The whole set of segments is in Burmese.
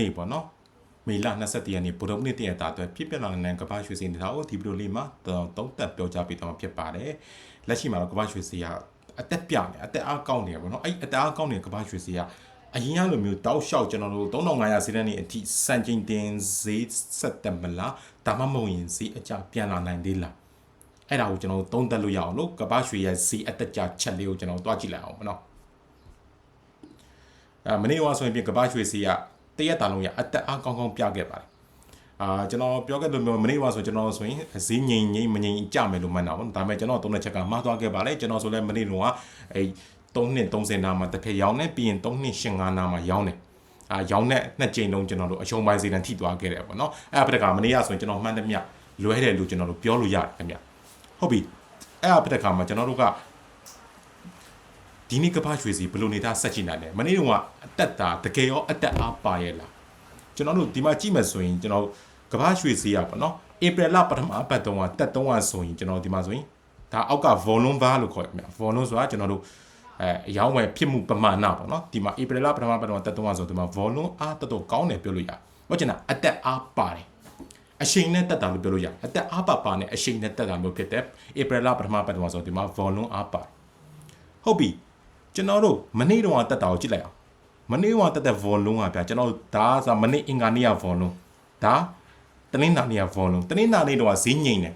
နေ့ပေါ့နော်မေလ22ရက်နေ့ဗုဒ္ဓနေ့တည့်ရတာအတွက်ပြည့်ပြည့်လာတဲ့ကမ္ဘာရွှေစင်တရားကိုဒီဗီဒီယိုလေးမှာသုံးသက်ပြောကြားပေးသွားမှာဖြစ်ပါတယ်လက်ရှိမှာတော့ကမ္ဘာရွှေစင်ကအသက်ပြနေအသက်အားကောင်းနေရပေါ့နော်အဲ့အသက်အားကောင်းနေတဲ့ကမ္ဘာရွှေစင်ကအရင်ကလိုမျိုးတောက်လျှောက်ကျွန်တော်တို့3500စီးတဲ့နေ့အထိစံချိန်တင်ဈေးဆက်တက်မလားဒါမှမဟုတ်ရင်ဈေးအကျပြန်လာနိုင်သေးလားအဲ့ဒါကိုကျွန်တော်တို့သုံးသပ်လို့ရအောင်လို့ကမ္ဘာရွှေရဲ့ဈေးအသက်ကြချက်လေးကိုကျွန်တော်တို့တွားကြည့်လိုက်အောင်ပေါ့နော်အဲမနေ့ကဆိုရင်ပြင်ကမ္ဘာရွှေစီက တရက်တာလုံးရအသက်အားကောင်းကောင်းပြခဲ့ပါတယ်အာကျွန်တော်ပြောခဲ့လို့မျိုးမနေ့ကဆိုကျွန်တော်ဆိုရင်ဈေးငိမ့်ငိမ့်မငိမ့်ကြမယ်လို့မှန်းတာပေါ့ဒါပေမဲ့ကျွန်တော်သုံးတဲ့ချက်ကမှားသွားခဲ့ပါလေကျွန်တော်ဆိုလည်းမနေ့ကအဲ3နှစ်30နာမှာတစ်ခါရောင်းနေပြီးရင်3နှစ်85နာမှာရောင်းနေအာရောင်းတဲ့နှစ်ကြိမ်လုံးကျွန်တော်တို့အရှုံးပိုင်းစီတန်ထိသွားခဲ့တယ်ပေါ့နော်အဲ့အပတကမနေ့ကဆိုရင်ကျွန်တော်မှန်းတယ်မြလွဲတယ်လို့ကျွန်တော်တို့ပြောလို့ရတယ်ခင်ဗျဟုတ်ပြီအဲ့အပတကမှာကျွန်တော်တို့က ဒီနေ့ကပ္ပရွှေစီဘယ်လိုနေတာဆက်ချင်နိုင်လဲမနေ့ကအတက်တာတကယ်ရောအတက်အားပါရဲ့လားကျွန်တော်တို့ဒီမှာကြည့်မယ်ဆိုရင်ကျွန်တော်ကပ္ပရွှေစီရပါနော်ဧပြီလပထမအပတ်တုန်းကတက်တုန်းကဆိုရင်ကျွန်တော်ဒီမှာဆိုရင်ဒါအောက်က volume bar လို့ခေါ်ရမှာ volume ဆိုတာကျွန်တော်တို့အဲအယောင်းဝယ်ဖြစ်မှုပမာဏပေါ့နော်ဒီမှာဧပြီလပထမပတ်တုန်းကတက်တုန်းကဆိုဒီမှာ volume အားတော်တော်ကောင်းတယ်ပြောလို့ရဟုတ်ချင်တာအတက်အားပါတယ်အရှိန်နဲ့တက်တာလို့ပြောလို့ရအတက်အားပါပါနဲ့အရှိန်နဲ့တက်တာမျိုးဖြစ်တဲ့ဧပြီလပထမပတ်တုန်းကဆိုဒီမှာ volume အားပါတယ်ဟုတ်ပြီ ကျွန်တော်တို့မနေ့တုန်းကတက်တာကိုကြည့်လိုက်အောင်မနေ့ကတက်တဲ့ volume ကဗျာကျွန်တော်ဒါဆိုမနေ့အင်္ဂါနေ့က volume ဒါတနင်္လာနေ့က volume တနင်္လာနေ့တော့ဈေးငိမ့်တယ်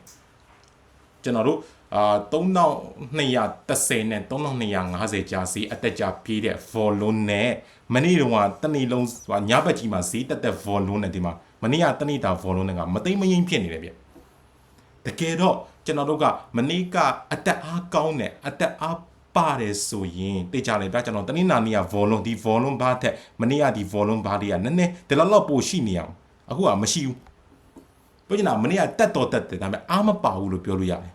ကျွန်တော်တို့အာ3230နဲ့3250ကြာဈေးအတက်ကြာပြေးတဲ့ volume နဲ့မနေ့တုန်းကတနေ့လုံးဟိုညဘက်ကြီးမှာဈေးတက်တဲ့ volume နဲ့ဒီမှာမနေ့ကတနေ့တာ volume နဲ့ကမသိမ့်မငိမ့်ဖြစ်နေတယ်ဗျတကယ်တော့ကျွန်တော်တို့ကမနေ့ကအတက်အားကောင်းတယ်အတက်အား ပါတယ်ဆိုရင်သိကြလေဗျာကျွန်တော်တနင်္လာနေ့က volume ဒီ volume ဘာထက်မနေ့ကဒီ volume ဘာတွေကနည်းနည်းဒီလောက်လောက်ပိုရှိနေအောင်အခုကမရှိဘူးပြောချင်တာမနေ့ကတက်တော်တက်တယ်ဒါပေမဲ့အားမပါဘူးလို့ပြောလို့ရတယ်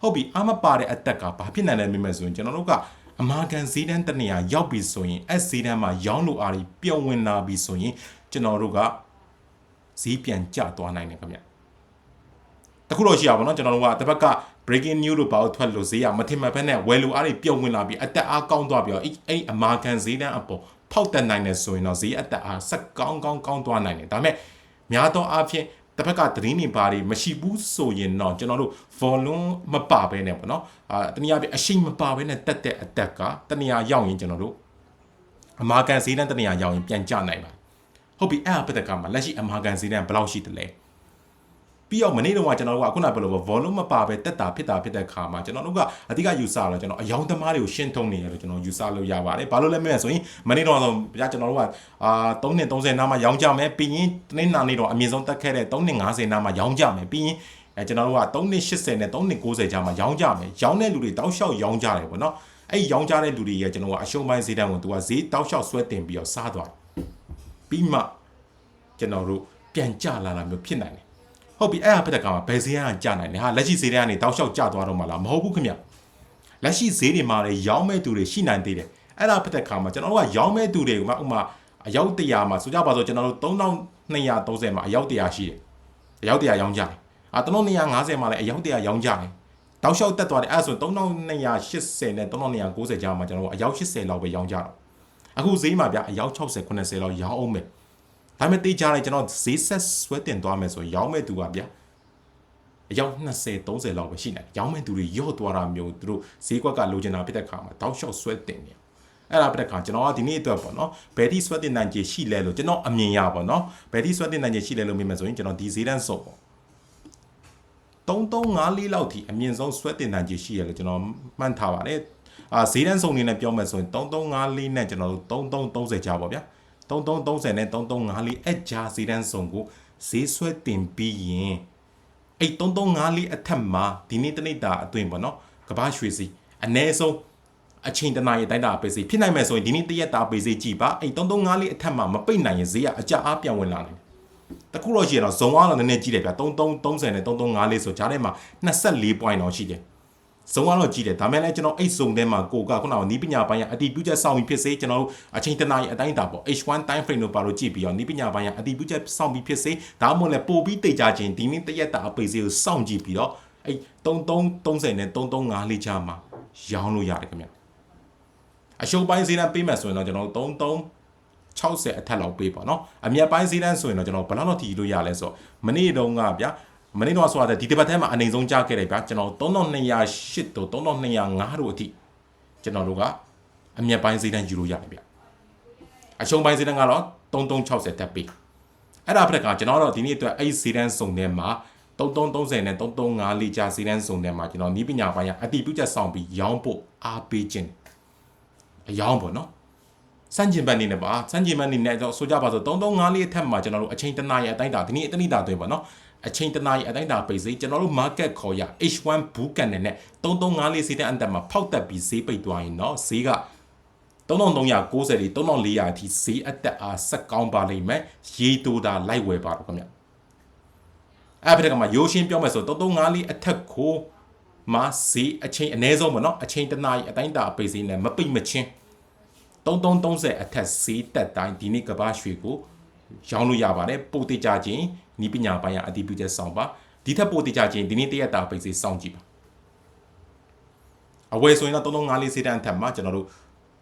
ဟုတ်ပြီအားမပါတဲ့အတက်ကဘာဖြစ်နိုင်လဲမိမယ်ဆိုရင်ကျွန်တော်တို့ကအမာကန်ဈေးတန်းတနေရာရောက်ပြီဆိုရင်အဲ့ဈေးတန်းမှာရောင်းလို့အားပြီးပြုံဝင်လာပြီဆိုရင်ကျွန်တော်တို့ကဈေးပြန်ကျသွားနိုင်တယ်ခင်ဗျတခုတော့ရှိရပါတော့ကျွန်တော်တို့ကတစ်ဘက်က breaking news လို့ပါလို့ထွက်လို့ဈေးကမထင်မှတ်ဘဲနဲ့ဝယ်လို့အားတွေပြုံဝင်လာပြီးအတက်အားကောင်းသွားပြီးတော့အဲ့အဲ့အမာကန်ဈေးတန်းအပေါ်ဖောက်တက်နိုင်တယ်ဆိုရင်တော့ဈေးအတက်အားဆက်ကောင်းကောင်းကောင်းသွားနိုင်တယ်ဒါပေမဲ့များသောအားဖြင့်တစ်ဖက်ကသတင်းတွေပါတွေမရှိဘူးဆိုရင်တော့ကျွန်တော်တို့ volume မပါဘဲနဲ့ပေါ့နော်အာတနည်းအားဖြင့်အရှိန်မပါဘဲနဲ့တက်တဲ့အတက်ကတနည်းအားရောက်ရင်ကျွန်တော်တို့အမာကန်ဈေးတန်းတနည်းအားရောက်ရင်ပြန်ကျနိုင်ပါဟုတ်ပြီအဲ့အပတက်ကမှာလက်ရှိအမာကန်ဈေးတန်းဘယ်လောက်ရှိတယ်လဲ ပြီးတော့မနေ့တုန်းကကျွန်တော်တို့ကခုနပြောလို့ volume မပါပဲတက်တာဖြစ်တာဖြစ်တဲ့ခါမှာကျွန်တော်တို့ကအဓိကယူဆတော့ကျွန်တော်အယောင်သမားတွေကိုရှင်းထုံးနေရလို့ကျွန်တော်ယူဆလို့ရပါတယ်ဘာလို့လဲမလဲဆိုရင်မနေ့တုန်းကဆိုဗျာကျွန်တော်တို့ကအာ3နှစ်30နားမှာရောင်းကြမယ်ပြီးရင်တနေ့နာနေ့တော့အမြင့်ဆုံးတက်ခဲ့တဲ့3နှစ်50နားမှာရောင်းကြမယ်ပြီးရင်အဲကျွန်တော်တို့က3နှစ်80နဲ့3နှစ်90ကြားမှာရောင်းကြမယ်ရောင်းတဲ့လူတွေတောက်လျှောက်ရောင်းကြတယ်ပေါ့နော်အဲ့ရောင်းကြတဲ့လူတွေရဲ့ကျွန်တော်ကအရှုံးပိုင်းဈေးတန်းကိုသူကဈေးတောက်လျှောက်ဆွဲတင်ပြီးတော့စားသွားပြီးမှကျွန်တော်တို့ပြန်ကြလာတာမျိုးဖြစ်နိုင်တယ် ဟုတ်ပြီအဲ့ဟာဖြစ်တဲ့ကောင်မှာဘယ်ဈေးကကျနိုင်လဲဟာလက်ရှိဈေးတွေကနေတောက်လျှောက်ကျသွားတော့မှလားမဟုတ်ဘူးခင်ဗျလက်ရှိဈေးတွေမှာလည်းရောင်းမဲ့သူတွေရှိနိုင်သေးတယ်အဲ့ဒါဖြစ်တဲ့ကောင်မှာကျွန်တော်တို့ကရောင်းမဲ့သူတွေကဥမာအယောက်100မှာဆိုကြပါစို့ကျွန်တော်တို့3230မှာအယောက်100ရှိတယ်အယောက်100ရောင်းကြတယ်အာ3250မှာလည်းအယောက်100ရောင်းကြတယ်တောက်လျှောက်တက်သွားတယ်အဲ့ဒါဆို3280နဲ့3290ကြားမှာကျွန်တော်တို့အယောက်80လောက်ပဲရောင်းကြတော့အခုဈေးမှာဗျအယောက်60 90လောက်ရောင်းအောင်မယ် ဒါပေမဲ့တေးကြလိုက်ကျွန်တော်ဈေးဆက်ဆွဲတင်သွားမယ်ဆိုရင်ရောင်းမဲ့သူကဗျအယောက်20 30လောက်ပဲရှိနေတယ်ရောင်းမဲ့သူတွေရော့သွားတာမျိုးသူတို့ဈေးကွက်ကလိုချင်တာဖြစ်တဲ့ခါမှာတောက်လျှောက်ဆွဲတင်နေအဲ့ဒါပြတဲ့ခါကျွန်တော်ကဒီနေ့အတွက်ပေါ့နော်ဘယ်ထိဆွဲတင်နိုင်ခြေရှိလဲလို့ကျွန်တော်အမြင်ရပါတော့ဘယ်ထိဆွဲတင်နိုင်ခြေရှိလဲလို့မြင်မယ်ဆိုရင်ကျွန်တော်ဒီဈေးတန်းစုံပေါ့3354လောက်ထိအမြင့်ဆုံးဆွဲတင်နိုင်ခြေရှိရလို့ကျွန်တော်မှတ်ထားပါတယ်အာဈေးတန်းစုံနေနဲ့ပြောမယ်ဆိုရင်3354နဲ့ကျွန်တော်တို့3330ကြားပေါ့ဗျာ 3330နဲ့3354အကြာဈေးတန်းစုံကိုဈေးဆွဲတင်ပြီးရင်အဲ့3354အထက်မှာဒီနေ့တနေ့တာအတွင်းပေါ့နော်ကဘာရွှေစီအ ਨੇ ဆုံးအချိန်တနာရီတိုင်းတာပေးစီဖြစ်နိုင်မယ်ဆိုရင်ဒီနေ့တရက်တာပေးစီကြည့်ပါအဲ့3354အထက်မှာမပိတ်နိုင်ရင်ဈေးကအကြအားပြန်ဝင်လာတယ်တခုတော့ရှိရတော့ဇုံအားတော့နည်းနည်းကြည့်တယ်ဗျ3330နဲ့3354ဆိုဂျားထဲမှာ24 point တော့ရှိတယ် ဇုံကတော့ကြီးတယ်ဒါမဲ့လည်းကျွန်တော်အိတ်ဇုံထဲမှာကိုကခုနကနီးပညာပိုင်းကအတီးပြုချက်စောင့်ပြီးဖြစ်စေကျွန်တော်တို့အချိန်တနာရီအတိုင်းတာပေါ့ H1 time frame တို့ပါလို့ကြည့်ပြီးတော့နီးပညာပိုင်းကအတီးပြုချက်စောင့်ပြီးဖြစ်စေဒါမှမဟုတ်လည်းပို့ပြီးတိတ်ကြခြင်းဒီနေ့တရက်တာအပေစေးကိုစောင့်ကြည့်ပြီးတော့အဲ့3330နဲ့335လေးချာမှာရောင်းလို့ရတယ်ခင်ဗျအရှုံးပိုင်းဈေးနဲ့ပေးမယ်ဆိုရင်တော့ကျွန်တော်တို့33 60အထက်လောက်ပေးပါနော်အမြတ်ပိုင်းဈေးတန်းဆိုရင်တော့ကျွန်တော်ဘယ်လောက်လောက်ထီလို့ရလဲဆိုတော့မနေ့တုန်းကဗျာ မနေ့တော့ဆိုတော့ဒီတစ်ပတ်ထဲမှာအနေဆုံးကြားခဲ့တယ်ဗျာကျွန်တော်3208တို့3205တို့အထိကျွန်တော်တို့ကအမြတ်ပိုင်းဈေးတန်းယူလို့ရတယ်ဗျာအရှုံးပိုင်းဈေးတန်းကတော့3360တက်ပေးအဲ့ဒါဖြစ်ကကျွန်တော်တို့ဒီနေ့အတွက်အဲ့ဒီဈေးတန်းစုံထဲမှာ3330နဲ့3354လေးကြာဈေးတန်းစုံထဲမှာကျွန်တော်နီးပညာပိုင်းကအတိပြုချက်ဆောင်ပြီးရောင်းဖို့အားပေးခြင်းအယောင်းပေါ့နော်စန့်ကျင်ဘက်နေနဲ့ပါစန့်ကျင်ဘက်နေနဲ့တော့ဆိုကြပါစို့3354လေးအထက်မှာကျွန်တော်တို့အချိန်တနာရီအတိုင်းတာဒီနေ့အတနိတာသွင်းပါနော် အချိန်တနာရီအတိုင်းတာပိတ်စေကျွန်တော်တို့ market ခေါ်ရ H1 ဘူးကန်နဲ့3354လေးဈေးတန်းအတက်မှာဖောက်တက်ပြီးဈေးပိတ်သွားရင်တော့ဈေးက3390လေး3400အထိဈေးအတက်အားဆက်ကောင်းပါလိမ့်မယ်ရေတိုးတာလိုက်ဝယ်ပါတော့ခင်ဗျအဲ့ဖက်ကမှာရိုးရှင်းပြောမယ်ဆို3354လေးအထက်ကိုမှာဈေးအချိန်အနည်းဆုံးပေါ့နော်အချိန်တနာရီအတိုင်းတာပိတ်ဈေးနဲ့မပိတ်မချင်း3330အထက်ဈေးတက်တိုင်းဒီနေ့ကဘာရွှေကိုရောင်းလို့ရပါတယ်ပိုတေချခြင်း နီးပညာပိုင်းကအတည်ပြုချက်ဆောင်ပါဒီထက်ပိုတေချာချင်းဒီနေ့တရက်တာပိတ်စေးစောင့်ကြည့်ပါအဝယ်ဆိုရင်တော့3354လေးဈေးတန်းအထက်မှာကျွန်တော်တို့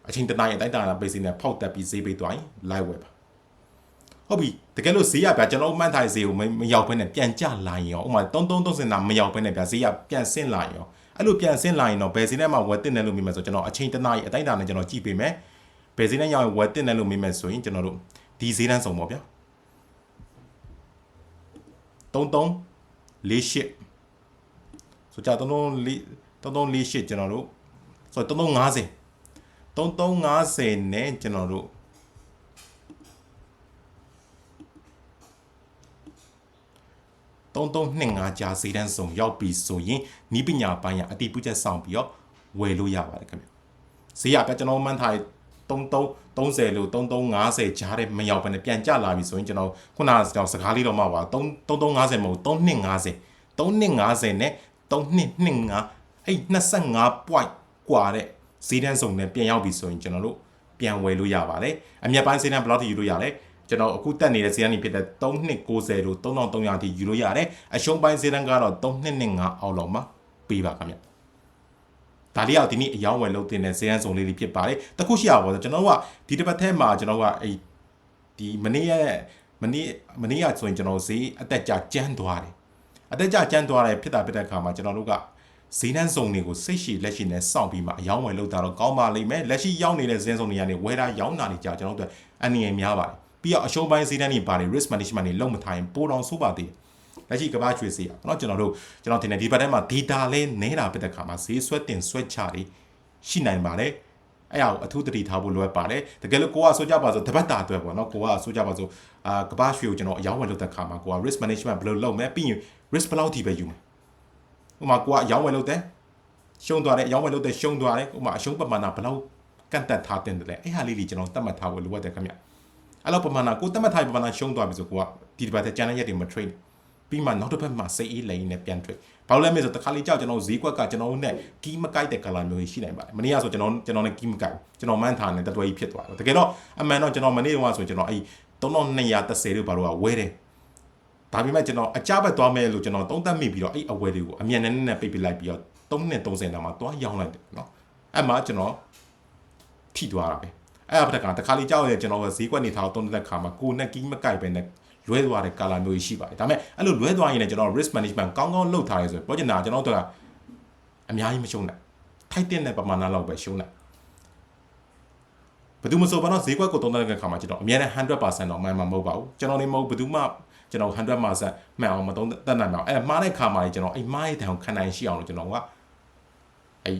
အချိန်တနာရီအတိုင်းတာပိတ်စေးနဲ့ဖောက်တက်ပြီးဈေးပိတ်သွားရင် live ဝယ်ပါဟုတ်ပြီတကယ်လို့ဈေးရပြကျွန်တော်မှန်းထားတဲ့ဈေးကိုမရောက်ဘဲနဲ့ပြန်ကျလာရင်ရောဥပမာ3330နာမရောက်ဘဲနဲ့ပြဈေးရပြန်ဆင်းလာရင်ရောအဲ့လိုပြန်ဆင်းလာရင်တော့ဘယ်ဈေးနဲ့မှဝယ်တင်တယ်လို့မြင်မယ်ဆိုကျွန်တော်အချိန်တနာရီအတိုင်းတာနဲ့ကျွန်တော်ကြည့်ပေးမယ်ဘယ်ဈေးနဲ့ရောက်ရင်ဝယ်တင်တယ်လို့မြင်မယ်ဆိုရင်ကျွန်တော်တို့ဒီဈေးတန်းစုံပေါ့ဗျာ 3348ဆိုကြ3348 3348ကျွန်တော်တို့ဆို3350 3350နဲ့ကျွန်တော်တို့3325ကြာဈေးတန်းစုံရောက်ပြီဆိုရင်နီးပညာပိုင်းရအတိပူချက်ဆောင်ပြီးတော့ဝယ်လို့ရပါတယ်ခင်ဗျဈေးရပြကျွန်တော်မှန်းထား 33 30လို့3350ကြားတဲ့မရောက်ဘဲနဲ့ပြန်ကျလာပြီဆိုရင်ကျွန်တော်ခုနကကျွန်တော်စကားလေးတော့မှပါ3350မဟုတ်3250 3250နဲ့3225အဲ့25 point กว่าတဲ့ဈေးတန်းစုံနဲ့ပြန်ရောက်ပြီဆိုရင်ကျွန်တော်တို့ပြန်ဝယ်လို့ရပါတယ်အမြတ်ပိုင်းဈေးတန်းဘယ်လောက်ထိယူလို့ရလဲကျွန်တော်အခုတက်နေတဲ့ဈေးတန်းကြီးဖြစ်တဲ့3290လို့3300ထိယူလို့ရတယ်အရှုံးပိုင်းဈေးတန်းကတော့3225အောက်လောက်မှာပေးပါခင်ဗျ ဒါလေးကဒီနေ့အယောင်းဝယ်လုပ်တင်တဲ့ဈေးတန်းစုံလေးတွေဖြစ်ပါတယ်တခုရှိရပါတော့ကျွန်တော်တို့ကဒီတစ်ပတ်ထဲမှာကျွန်တော်ကအဲ့ဒီမနေ့ရဲ့မနေ့မနေ့ကဆိုရင်ကျွန်တော်ဈေးအသက်ကြကျန်းသွားတယ်အသက်ကြကျန်းသွားတယ်ဖြစ်တာဖြစ်တဲ့အခါမှာကျွန်တော်တို့ကဈေးနှန်းစုံတွေကိုစိတ်ရှိလက်ရှိနဲ့စောင့်ပြီးမှအယောင်းဝယ်လုပ်တာတော့ကောင်းပါလိမ့်မယ်လက်ရှိရောက်နေတဲ့ဈေးစုံတွေကနေဝယ်တာရောင်းတာတွေကြာကျွန်တော်တို့အနည်းငယ်များပါတယ်ပြီးတော့အရှုံးပိုင်းဈေးနှန်းတွေဘာတွေ risk management တွေလုပ်မထားရင်ပိုတောင်ဆိုးပါသေးတယ် လက်ရှိကဘာချွေစီရเนาะကျွန်တော်တို့ကျွန်တော်တင်တယ်ဒီဘက်ထဲမှာ data လဲနေတာဖြစ်တဲ့ခါမှာဈေးဆွဲတင်ဆွဲချတွေရှိနိုင်ပါတယ်အဲ့အအထူးတတိထားဖို့လိုအပ်ပါတယ်တကယ်လို့ကိုကဆိုကြပါဆိုတပတ်တာအတွက်ပေါ့နော်ကိုကဆိုကြပါဆိုအာကဘာရွှေကိုကျွန်တော်အယောင်းဝယ်လုပ်တဲ့ခါမှာကိုက risk management ဘယ်လိုလုပ်မလဲပြီးရင် risk ဘယ်လောက်ထိပဲယူမလဲဥပမာကိုကအယောင်းဝယ်လုပ်တဲ့ရှုံးသွားတယ်အယောင်းဝယ်လုပ်တဲ့ရှုံးသွားတယ်ဥပမာအရှုံးပမာဏဘယ်လောက်ကန့်တက်ထားတင်တယ်လဲအဲ့ဟာလေးတွေကျွန်တော်သတ်မှတ်ထားဖို့လိုအပ်တယ်ခင်ဗျအဲ့လောက်ပမာဏကိုသတ်မှတ်ထားပမာဏရှုံးသွားပြီဆိုကိုကဒီတစ်ပတ်ထဲကျန်တဲ့ရက်တွေမ trade ပြီးမှနောက်တစ်ဖက်မှာစိတ်အေးလိန်နဲ့ပြန် trade ဘာလို့လဲမလဲဆိုတခါလေးကြောက်ကျွန်တော်ဈေးကွက်ကကျွန်တော်တို့နဲ့ကီးမကိုက်တဲ့ color မျိုးရှိနိုင်ပါတယ်မနေ့ကဆိုကျွန်တော်ကျွန်တော်နဲ့ကီးမကိုက်ကျွန်တော်မှန်းထားနေတတော်ကြီးဖြစ်သွားတယ်တကယ်တော့အမှန်တော့ကျွန်တော်မနေ့ကဆိုကျွန်တော်အဲ့3230လို့ဘာလို့ကဝဲတယ်ဒါပေမဲ့ကျွန်တော်အကြဘက်သွားမယ်လို့ကျွန်တော်သုံးသပ်မိပြီးတော့အဲ့အဝဲတွေကိုအမြန်နဲ့နဲ့ပိတ်ပစ်လိုက်ပြီးတော့3နဲ့30တောင်မှသွားရောင်းလိုက်တယ်နော်အဲ့မှာကျွန်တော်ထိသွားတာပဲအဲ့အဖက်ကတခါလေးကြောက်ရကျွန်တော်ဈေးကွက်နေထားတော့သုံးတဲ့ခါမှာကိုနဲ့ကီးမကိုက်ပဲနဲ့ လွဲသွားတဲ့ color မျိုးရှိပါတယ်ဒါပေမဲ့အဲ့လိုလွဲသွားရင်လည်းကျွန်တော် risk management ကောင်းကောင်းလုပ်ထားရဲဆိုပြောချင်တာကျွန်တော်တို့ကအများကြီးမရှုံးနိုင်ထိုက်တဲ့ပမာဏလောက်ပဲရှုံးနိုင်ဘယ်သူမဆိုဘာတော့ဈေးကွက်ကိုသုံးတဲ့ခါမှာကျွန်တော်အများနဲ့100%တော့မှန်မှာမဟုတ်ပါဘူးကျွန်တော်နေမဟုတ်ဘယ်သူမှကျွန်တော်100%မှန်အောင်မသုံးတတ်နိုင်ပါဘူးအဲ့မှားတဲ့ခါမှာကျွန်တော်အဲ့မှားတဲ့တန်ကိုခံနိုင်ရှိအောင်လို့ကျွန်တော်ကအဲ့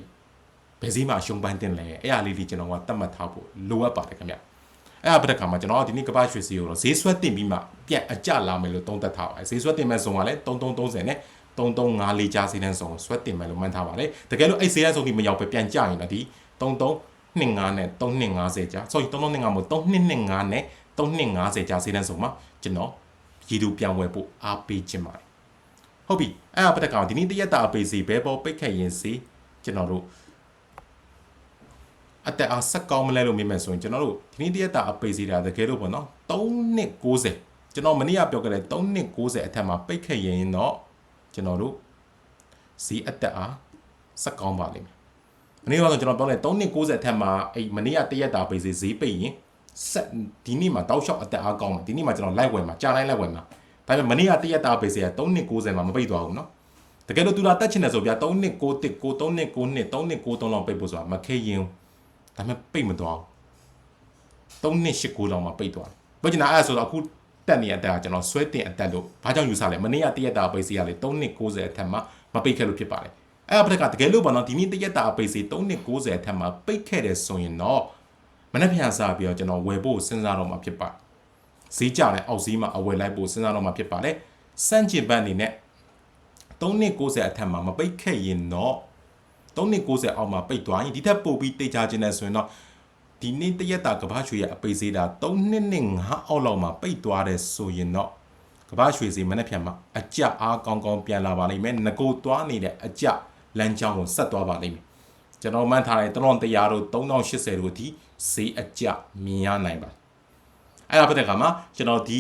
ဘယ်စည်းမှာရှုံးပန်းတင်လဲအဲ့အားလေးလေးကျွန်တော်ကတတ်မှတ်ထားဖို့လိုအပ်ပါတယ်ခင်ဗျ အဲ့အပဒကမှာကျွန်တော်ဒီနေ့ကပတ်ရွှေစီကိုတော့ဈေးဆွဲတင်ပြီးမှပြက်အကြလာမယ်လို့သုံးသပ်ထားပါတယ်ဈေးဆွဲတင်မဲ့ဇုံကလည်း3330နဲ့3354ကြားဈေးတန်းဇုံဆွဲတင်မယ်လို့မှန်းထားပါတယ်တကယ်လို့အဲ့ဈေးတန်းဇုံဒီမရောက်ပဲပြန်ကြရင်တော့ဒီ3325နဲ့3250ကြား sorry 3325မဟုတ်3225နဲ့3250ကြားဈေးတန်းဇုံမှာကျွန်တော်ရည်သူပြန်ဝယ်ဖို့အားပေးခြင်းပါတယ်ဟုတ်ပြီအဲ့အပဒကဒီနေ့တရက်တာအပေးစီဘဲပေါ်ပိတ်ခတ်ရင်စီကျွန်တော်တို့ အသက်အားဆက်ကောင်းမလဲလို့မေးမယ်ဆိုရင်ကျွန်တော်တို့ဒီနေ့တရက်တာအပေစီတာတကယ်လို့ပေါ့နော်3နှစ်60ကျွန်တော်မနေ့ကပြောခဲ့တဲ့3နှစ်60အထက်မှာပိတ်ခဲ့ရင်တော့ကျွန်တော်တို့ဈေးအသက်အားဆက်ကောင်းပါလိမ့်မယ်မနေ့ကတော့ကျွန်တော်ပြောတဲ့3နှစ်60အထက်မှာအဲ့မနေ့ကတရက်တာပေစီဈေးပိတ်ရင်ဆက်ဒီနေ့မှာတောက်လျှောက်အသက်အားကောင်းမယ်ဒီနေ့မှာကျွန်တော်လိုက်ဝယ်မှာကြာတိုင်းလိုက်ဝယ်မှာဒါပေမဲ့မနေ့ကတရက်တာပေစီက3နှစ်60မှာမပိတ်သွားဘူးနော်တကယ်လို့သူလာတက်ချင်တယ်ဆိုပြ3နှစ်6 1 9 3နှစ်9 2 3နှစ်9 3လောက်ပိတ်ဖို့ဆိုတာမခေရင်ဘူး ဒါပေမဲ့ပိတ်မသွားဘူး3နှစ်8 9လောက်မှာပိတ်သွားတယ်ဘယ်ကျင်နာအဲ့ဆိုတော့အခုတက်နေတဲ့အတက်ကကျွန်တော်ဆွဲတင်အတက်လို့ဘာကြောင့်ယူဆလဲမနေ့ကတရက်တာပိတ်စေရလေ3နှစ်90အထက်မှာမပိတ်ခဲ့လို့ဖြစ်ပါတယ်အဲ့အပတက်ကတကယ်လို့ပေါ့နော်ဒီနေ့တရက်တာပိတ်စေ3နှစ်90အထက်မှာပိတ်ခဲ့တယ်ဆိုရင်တော့မနေ့ပြန်စားပြီးတော့ကျွန်တော်ဝယ်ဖို့စဉ်းစားတော့မှာဖြစ်ပါတယ်ဈေးကြတဲ့အောက်ဈေးမှာအဝယ်လိုက်ဖို့စဉ်းစားတော့မှာဖြစ်ပါတယ်စန့်ကျင်ဘတ်အနေနဲ့3နှစ်90အထက်မှာမပိတ်ခဲ့ရင်တော့ 3နှစ်90အောက်မှာပိတ်သွားရင်ဒီထက်ပိုပြီးတိတ်ကြခြင်းနဲ့ဆိုရင်တော့ဒီနေ့တရက်တာကဘာရွှေရဲ့အပိတ်ဈေးတာ3နှစ်နဲ့9အောက်လောက်မှာပိတ်သွားတယ်ဆိုရင်တော့ကဘာရွှေဈေးမနေ့ပြန်မှာအကြအားကောင်းကောင်းပြန်လာပါလိမ့်မယ်ငကိုသွားနေတဲ့အကြလမ်းကြောင်းကိုဆက်သွားပါလိမ့်မယ်ကျွန်တော်မှန်းထားတဲ့3100တို့3080တို့အထိဈေးအကြမြင်ရနိုင်ပါတယ်အဲ့ဒါပတ်တဲ့ခါမှာကျွန်တော်ဒီ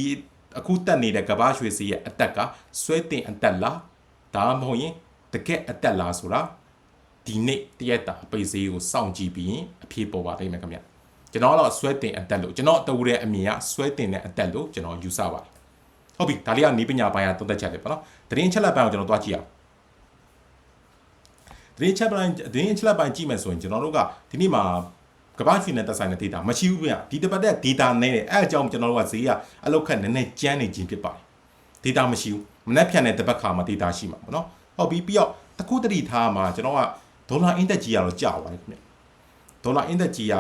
အခုတက်နေတဲ့ကဘာရွှေဈေးရဲ့အတက်ကဆွဲတင်အတက်လားဒါမှမဟုတ်ရင်တကက်အတက်လားဆိုတာ ဒီနေ့တရက်တာအပိတ်ဈေးကိုစောင့်ကြည့်ပြီးရင်အဖြေပေါ်ပါလိမ့်မယ်ခင်ဗျကျွန်တော်တော့ဆွဲတင်အတက်လို့ကျွန်တော်တူတဲ့အမြင်ကဆွဲတင်တဲ့အတက်လို့ကျွန်တော်ယူဆပါတယ်ဟုတ်ပြီဒါလေးကနီးပညာပိုင်းကသုံးသက်ချက်လေပေါ့နော်တရင်ချက်လက်ပိုင်းကိုကျွန်တော်တွားကြည့်အောင်တရင်ချက်ပိုင်းတရင်ချက်လက်ပိုင်းကြည့်မယ်ဆိုရင်ကျွန်တော်တို့ကဒီနေ့မှာကမ္ဘာ့ရှင်နဲ့သက်ဆိုင်တဲ့ data မရှိဘူးဗျဒီတစ်ပတ်တဲ့ data နဲ့အဲ့အကြောင်းကျွန်တော်တို့ကဈေးကအလောက်ခက်နည်းနည်းကျန်းနေခြင်းဖြစ်ပါတယ် data မရှိဘူးမနေ့ဖြန်တဲ့တစ်ပတ်ခါမှာ data ရှိမှာပေါ့နော်ဟုတ်ပြီပြီးတော့တခုတတိထားမှာကျွန်တော်က ဒေါ်လာ index ကြီးကတော့ကြာသွားတယ်ခင်ဗျဒေါ်လာ index ကြီးက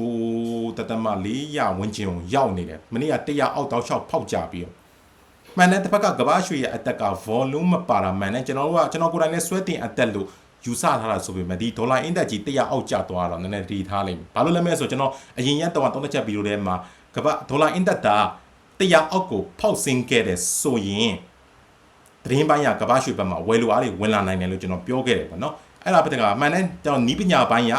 69တသမ400ဝန်းကျင်ကိုရောက်နေတယ်မနေ့က100အောက်တောက်လျှောက်ဖောက်ကြပြီးတော့မှန်တဲ့တစ်ဖက်ကကဘာရွှေရဲ့အသက်က volume မပါတာမှန်တယ်ကျွန်တော်တို့ကကျွန်တော်ကိုယ်တိုင်နဲ့ဆွဲတင်အသက်လို့ယူဆထားတာဆိုပေမဲ့ဒီဒေါ်လာ index ကြီး100အောက်ကျသွားတော့နည်းနည်းတည်ထားလိမ့်မယ်။ဘာလို့လဲမဲဆိုကျွန်တော်အရင်ရက်တော့သုံးသက်ချက်ဗီဒီယိုထဲမှာကဘာဒေါ်လာ index တာ100အောက်ကိုဖောက်ဆင်းခဲ့တယ်ဆိုရင်သတင်းပိုင်းကကဘာရွှေဘက်မှာဝယ်လိုအားတွေဝင်လာနိုင်တယ်လို့ကျွန်တော်ပြောခဲ့တယ်ပေါ့နော်။ အဲ့ဒါပတ်တကမှန်တယ်ကျွန်တော်နီးပညာပိုင်းက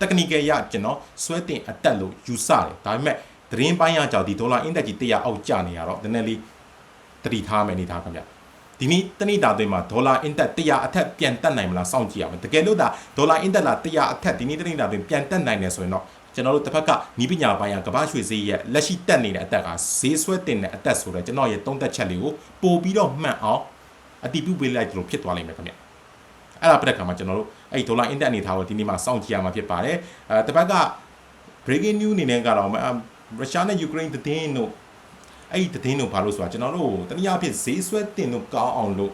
technical ရကျွန်တော်ဆွဲတင်အတက်လို့ယူဆတယ်။ဒါပေမဲ့သတင်းပိုင်းကကြောင့်ဒီဒေါ်လာ index ကြီး100အောက်ကျနေရတော့နည်းနည်းလေးတတိထားမယ်နေထားခင်ဗျ။ဒီနေ့တနေ့တာသွင်းမှာဒေါ်လာအင်တက်100အထက်ပြန်တက်နိုင်မလားစောင့်ကြည့်ရမယ်တကယ်လို့ဒါဒေါ်လာအင်တက်လာ100အထက်ဒီနေ့တနေ့တာသွင်းပြန်တက်နိုင်တယ်ဆိုရင်တော့ကျွန်တော်တို့တစ်ဖက်ကနီးပညာပိုင်းကကမ္ဘာရွှေဈေးရဲ့လက်ရှိတက်နေတဲ့အတက်ကဈေးဆွဲတင်တဲ့အတက်ဆိုတော့ကျွန်တော်ရဲ့သုံးသက်ချက်လေးကိုပို့ပြီးတော့မှန်အောင်အတိပြုပေးလိုက်လို့ဖြစ်သွားလိမ့်မယ်ခင်ဗျ အဲ့ဒါပြတဲ့ခါမှာကျွန်တော်တို့အဲ့ဒေါ်လာအင်တက်အနေထားကိုဒီနေ့မှာစောင့်ကြည့်ရမှာဖြစ်ပါတယ်အဲတစ်ဖက်က breaking news အနေနဲ့ကတော့ရုရှားနဲ့ယူကရိန်းသတင်းတို့အဲ့ဒီသတင်းတို့ဘာလို့ဆိုတာကျွန်တော်တို့တနည်းအားဖြင့်ဈေးဆွဲတင်တို့ကောင်းအောင်လို့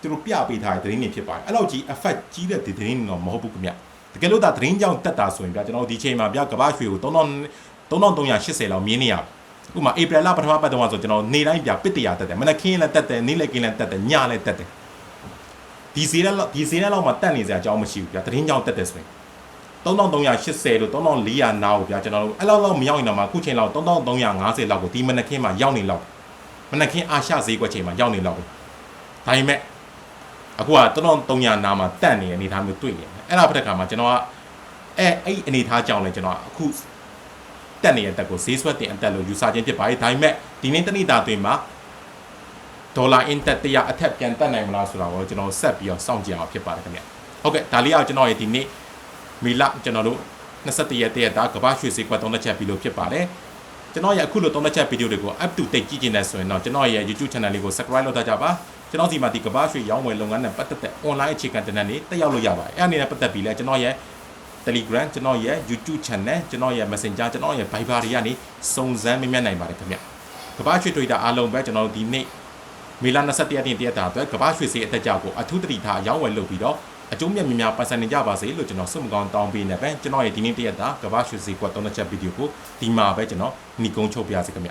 သူတို့ပြပေးထားတဲ့သတင်းတွေဖြစ်ပါတယ်အဲ့လောက်ကြီး effect ကြီးတဲ့သတင်းတွေတော့မဟုတ်ဘူးခင်ဗျတကယ်လို့ဒါသတင်းကြောင့်တက်တာဆိုရင်ဗျာကျွန်တော်ဒီချိန်မှာဗျာကမ္ဘာရွှေကို3380လောက်မြင်းနေရဥပမာဧပြီလပထမပတ်တော့ဆိုကျွန်တော်နေတိုင်းဗျာပစ်တရာတက်တယ်မနက်ခင်းလည်းတက်တယ်နေ့လည်းခင်းလည်းတက်တယ်ညလည်းတက်တယ် ဒီဈေးလည်းဒီဈေးလည်းလောက်မှတက်နေစရာအကြောင်းမရှိဘူးဗျာသတင်းကြောင့်တက်တယ်ဆိုရင်3380လို့3400နားကိုဗျာကျွန်တော်တို့အဲ့လောက်လောက်မရောက်ရင်တော့မှအခုချိန်လောက်3350လောက်ကိုဒီမနက်ခင်းမှာရောက်နေလောက်မနက်ခင်းအာရှဈေးကွက်ချိန်မှာရောက်နေလောက်ပဲဒါပေမဲ့အခုက3300နားမှာတက်နေတဲ့အနေအထားမျိုးတွေ့နေတယ်အဲ့ဒါဖက်ခါမှာကျွန်တော်ကအဲအဲ့အနေအထားကြောင့်လည်းကျွန်တော်အခုတက်နေတဲ့တက်ကိုဈေးဆွက်တင်အတက်လို့ယူဆခြင်းဖြစ်ပါတယ်ဒါပေမဲ့ဒီနေ့တနေ့တာတွင်မှာ ဒေါ်လာအင်တက်100အထက်ပြန်တက်နိုင်မလားဆိုတာကိုကျွန်တော်ဆက်ပြီးတော့စောင့်ကြည့်အောင်ဖြစ်ပါတယ်ခင်ဗျဟုတ်ကဲ့ဒါလေးအောင်ကျွန်တော်ရဲ့ဒီနေ့မီလကျွန်တော်တို့21ရက်တရက်တာကမ္ဘာရွှေစည်းကွက်သုံးသက်ချက်ပြီးလို့ဖြစ်ပါတယ်ကျွန်တော်ရဲ့အခုလိုသုံးသက်ချက်ဗီဒီယိုတွေကို up to date ကြည့်ကျင်နေဆိုရင်တော့ကျွန်တော်ရဲ့ YouTube channel လေးကို subscribe လုပ်ထားကြပါကျွန်တော်ဒီမှာဒီကမ္ဘာရွှေရောင်းဝယ်လုပ်ငန်းနဲ့ပတ်သက်တဲ့ online အခြေခံတင်နက်တွေတက်ရောက်လို့ရပါတယ်အဲ့အနေနဲ့ပတ်သက်ပြီးလဲကျွန်တော်ရဲ့ Telegram ကျွန်တော်ရဲ့ YouTube channel ကျွန်တော်ရဲ့ Messenger ကျွန်တော်ရဲ့ Viber တွေကနေစုံစမ်းမေးမြန်းနိုင်ပါတယ်ခင်ဗျကမ္ဘာရွှေ Twitter အားလုံးပဲကျွန်တော်တို့ဒီနေ့ မေလ21ရက်နေ့တရက်တာအတွက်ကမ္ဘာရွှေစေးအတက်ကြောက်ကိုအထူးတတိထားရောင်းဝယ်လုပ်ပြီးတော့အကျိုးမြတ်များများပတ်စံနေကြပါစေလို့ကျွန်တော်ဆုမကောင်းတောင်းပေးနေပဲကျွန်တော်ရဲ့ဒီနေ့တရက်တာကမ္ဘာရွှေစေးကွက်သုံးချက်ဗီဒီယိုကိုဒီမှာပဲကျွန်တော်ညီကုန်းချုပ်ပြစေခင်ဗျ